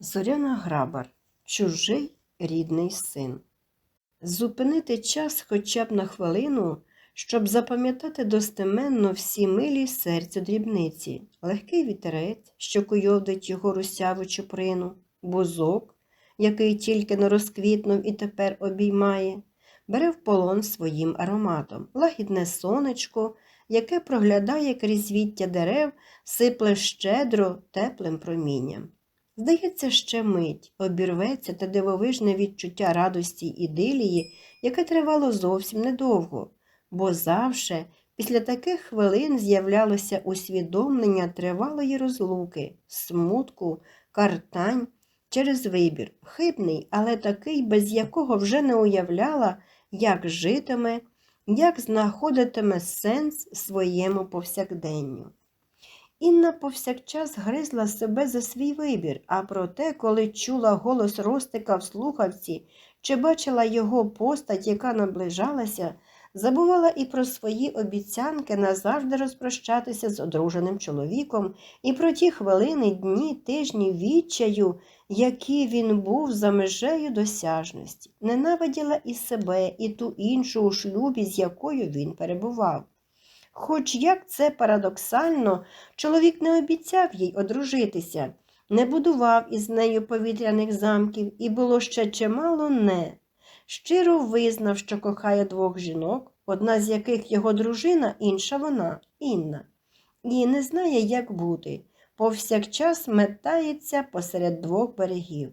Зоряна Грабар Чужий рідний син. Зупинити час хоча б на хвилину, щоб запам'ятати достеменно всі милі серцю дрібниці, легкий вітерець, що куйовдить його русяву чуприну, бузок, який тільки не розквітнув і тепер обіймає, бере в полон своїм ароматом, лагідне сонечко, яке проглядає крізь віття дерев, сипле щедро теплим промінням. Здається, ще мить обірветься те дивовижне відчуття радості ідилії, яке тривало зовсім недовго, бо завше після таких хвилин з'являлося усвідомлення тривалої розлуки, смутку, картань через вибір, хибний, але такий, без якого вже не уявляла, як житиме, як знаходитиме сенс своєму повсякденню. Інна повсякчас гризла себе за свій вибір, а проте, коли чула голос Ростика в слухавці чи бачила його постать, яка наближалася, забувала і про свої обіцянки назавжди розпрощатися з одруженим чоловіком, і про ті хвилини, дні, тижні відчаю, які він був за межею досяжності, ненавиділа і себе, і ту іншу у шлюбі, з якою він перебував. Хоч як це парадоксально, чоловік не обіцяв їй одружитися, не будував із нею повітряних замків, і було ще чимало не. Щиро визнав, що кохає двох жінок, одна з яких його дружина, інша вона, Інна, і не знає, як бути. Повсякчас метається посеред двох берегів.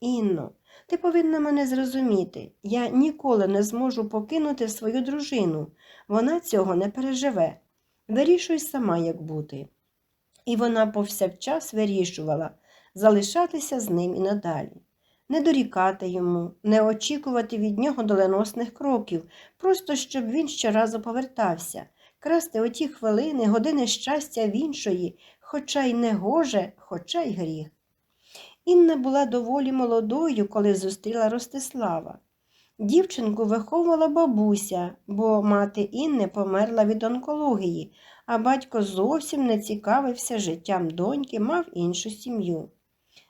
Інно, ти повинна мене зрозуміти. Я ніколи не зможу покинути свою дружину. Вона цього не переживе. Вирішуй сама, як бути. І вона повсякчас вирішувала залишатися з ним і надалі, не дорікати йому, не очікувати від нього доленосних кроків, просто щоб він щоразу повертався, красти оті хвилини, години щастя в іншої, хоча й не гоже, хоча й гріх. Інна була доволі молодою, коли зустріла Ростислава. Дівчинку виховувала бабуся, бо мати Інни померла від онкології, а батько зовсім не цікавився життям доньки, мав іншу сім'ю.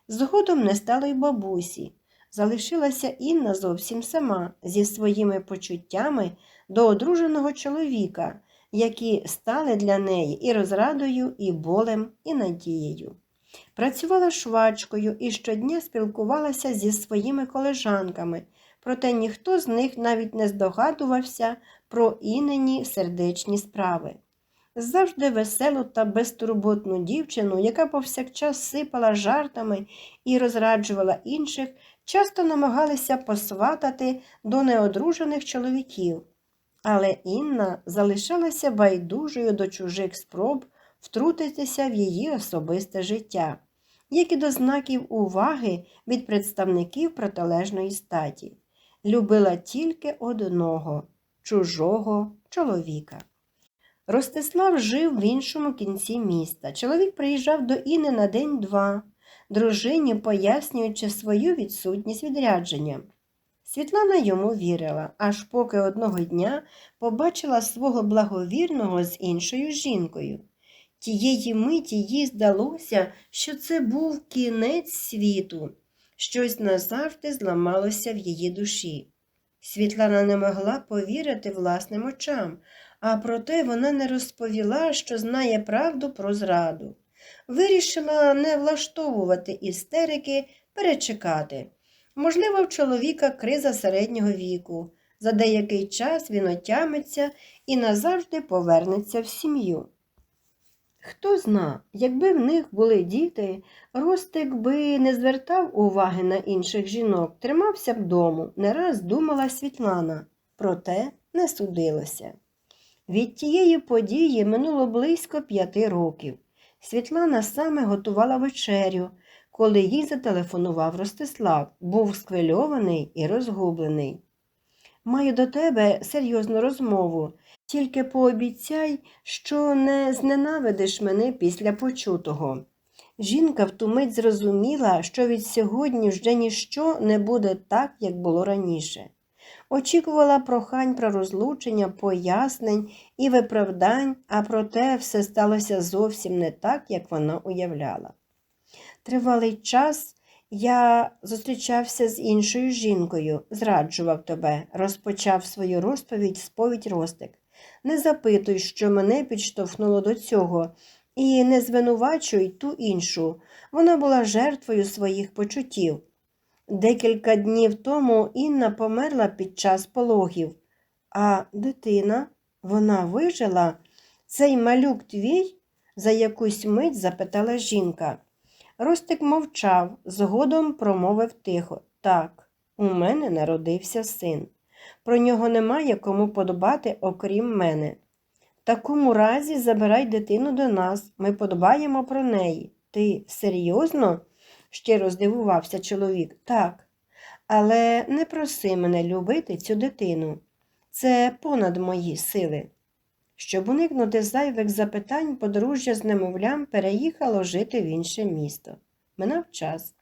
Згодом не стало й бабусі. Залишилася Інна зовсім сама зі своїми почуттями до одруженого чоловіка, які стали для неї і розрадою, і болем, і надією. Працювала швачкою і щодня спілкувалася зі своїми колежанками, проте ніхто з них навіть не здогадувався про інені сердечні справи. Завжди веселу та безтурботну дівчину, яка повсякчас сипала жартами і розраджувала інших, часто намагалися посватати до неодружених чоловіків. Але Інна залишалася байдужою до чужих спроб втрутитися в її особисте життя, як і до знаків уваги від представників протилежної статі. Любила тільки одного чужого чоловіка. Ростислав жив в іншому кінці міста. Чоловік приїжджав до Іни на день-два, дружині пояснюючи свою відсутність відрядження. Світлана йому вірила, аж поки одного дня побачила свого благовірного з іншою жінкою. Тієї миті їй здалося, що це був кінець світу, щось назавжди зламалося в її душі. Світлана не могла повірити власним очам, а проте вона не розповіла, що знає правду про зраду. Вирішила не влаштовувати істерики, перечекати. Можливо, в чоловіка криза середнього віку. За деякий час він отямиться і назавжди повернеться в сім'ю. Хто зна, якби в них були діти, Ростик би не звертав уваги на інших жінок, тримався б дому, не раз думала Світлана, проте не судилося. Від тієї події минуло близько п'яти років. Світлана саме готувала вечерю, коли їй зателефонував Ростислав, був схвильований і розгублений. Маю до тебе серйозну розмову. Тільки пообіцяй, що не зненавидиш мене після почутого. Жінка в ту мить зрозуміла, що від сьогодні вже ніщо не буде так, як було раніше. Очікувала прохань про розлучення, пояснень і виправдань, а проте все сталося зовсім не так, як вона уявляла. Тривалий час Я зустрічався з іншою жінкою, зраджував тебе, розпочав свою розповідь сповідь Ростик. Не запитуй, що мене підштовхнуло до цього, і не звинувачуй ту іншу. Вона була жертвою своїх почуттів. Декілька днів тому Інна померла під час пологів, а дитина, вона вижила. Цей малюк твій? за якусь мить запитала жінка. Ростик мовчав, згодом промовив тихо. Так, у мене народився син. Про нього немає кому подбати, окрім мене. В такому разі забирай дитину до нас, ми подбаємо про неї. Ти серйозно? щиро здивувався чоловік. Так. Але не проси мене любити цю дитину. Це понад мої сили. Щоб уникнути зайвих запитань, подружжя з немовлям переїхало жити в інше місто. Минав час.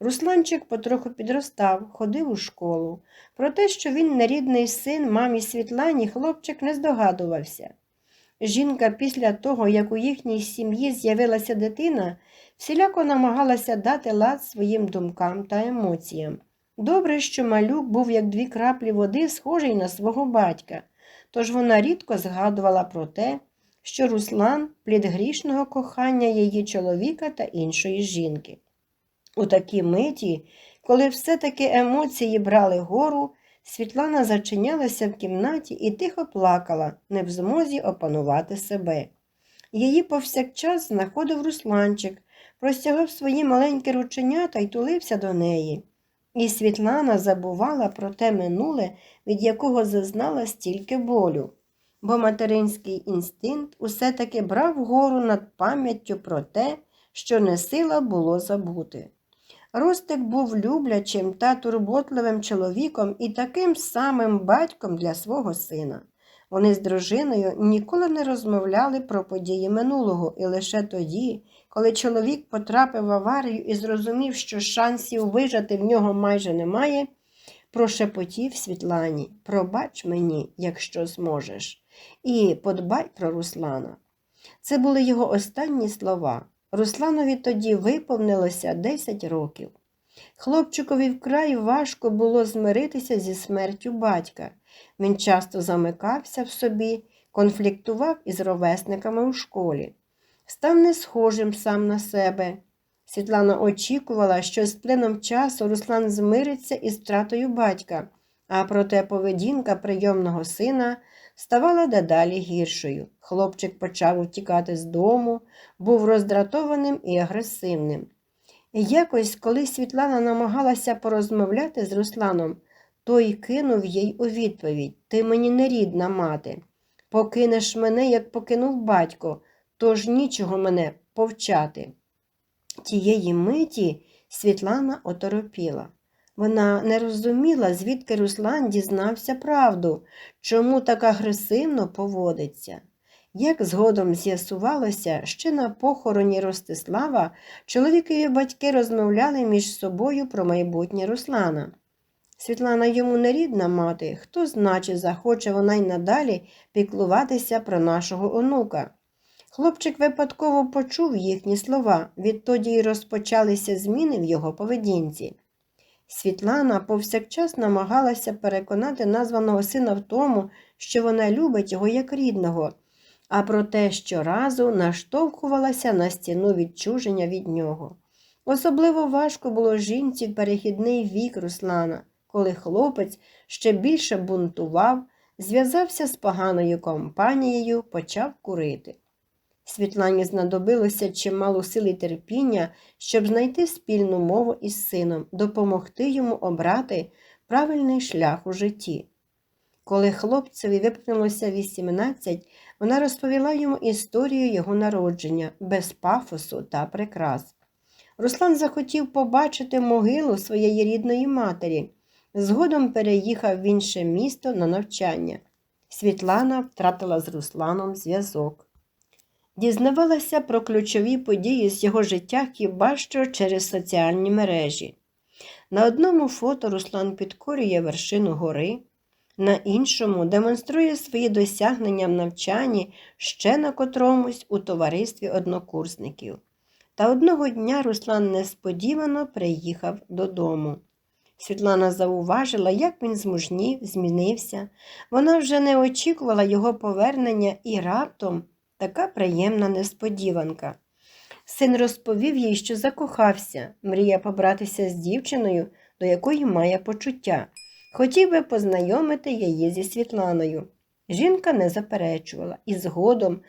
Русланчик потроху підростав, ходив у школу. Про те, що він нерідний син мамі Світлані, хлопчик не здогадувався. Жінка після того, як у їхній сім'ї з'явилася дитина, всіляко намагалася дати лад своїм думкам та емоціям. Добре, що малюк був як дві краплі води, схожий на свого батька, тож вона рідко згадувала про те, що Руслан плід грішного кохання її чоловіка та іншої жінки. У такій миті, коли все-таки емоції брали гору, Світлана зачинялася в кімнаті і тихо плакала, не в змозі опанувати себе. Її повсякчас знаходив Русланчик, простягав свої маленькі рученята і тулився до неї. І Світлана забувала про те минуле, від якого зазнала стільки болю, бо материнський інстинкт усе таки брав гору над пам'яттю про те, що не сила було забути. Ростик був люблячим та турботливим чоловіком і таким самим батьком для свого сина. Вони з дружиною ніколи не розмовляли про події минулого, і лише тоді, коли чоловік потрапив в аварію і зрозумів, що шансів вижити в нього майже немає, прошепотів Світлані Пробач мені, якщо зможеш, і подбай про Руслана. Це були його останні слова. Русланові тоді виповнилося 10 років. Хлопчикові вкрай важко було змиритися зі смертю батька. Він часто замикався в собі, конфліктував із ровесниками у школі, став не схожим сам на себе. Світлана очікувала, що з плином часу Руслан змириться із втратою батька, а проте поведінка прийомного сина ставала дедалі гіршою. Хлопчик почав утікати з дому, був роздратованим і агресивним. Якось, коли Світлана намагалася порозмовляти з Русланом, той кинув їй у відповідь Ти мені не рідна мати. Покинеш мене, як покинув батько, тож нічого мене повчати. Тієї миті Світлана оторопіла. Вона не розуміла, звідки Руслан дізнався правду, чому так агресивно поводиться. Як згодом з'ясувалося, ще на похороні Ростислава чоловікові батьки розмовляли між собою про майбутнє Руслана. Світлана йому не рідна мати, хто значить, захоче вона й надалі піклуватися про нашого онука. Хлопчик випадково почув їхні слова, відтоді й розпочалися зміни в його поведінці. Світлана повсякчас намагалася переконати названого сина в тому, що вона любить його як рідного, а проте щоразу наштовхувалася на стіну відчуження від нього. Особливо важко було жінці в перехідний вік Руслана, коли хлопець ще більше бунтував, зв'язався з поганою компанією, почав курити. Світлані знадобилося чимало сил і терпіння, щоб знайти спільну мову із сином, допомогти йому обрати правильний шлях у житті. Коли хлопцеві виповнилося 18, вона розповіла йому історію його народження без пафосу та прикрас. Руслан захотів побачити могилу своєї рідної матері, згодом переїхав в інше місто на навчання. Світлана втратила з Русланом зв'язок. Дізнавалася про ключові події з його життя хіба що через соціальні мережі. На одному фото Руслан підкорює вершину гори, на іншому демонструє свої досягнення в навчанні ще на котромусь у товаристві однокурсників. Та одного дня Руслан несподівано приїхав додому. Світлана зауважила, як він змужнів, змінився. Вона вже не очікувала його повернення і раптом така приємна несподіванка. Син розповів їй, що закохався, мріє побратися з дівчиною, до якої має почуття. Хотів би познайомити її зі Світланою. Жінка не заперечувала, і згодом,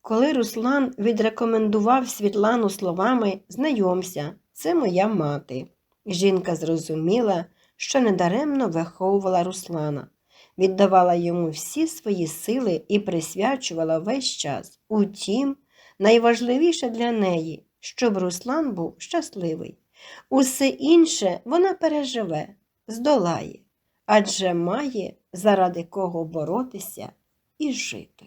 коли Руслан відрекомендував Світлану словами Знайомся, це моя мати. Жінка зрозуміла, що недаремно виховувала Руслана, віддавала йому всі свої сили і присвячувала весь час. Утім, найважливіше для неї, щоб Руслан був щасливий. Усе інше вона переживе, здолає, адже має заради кого боротися і жити.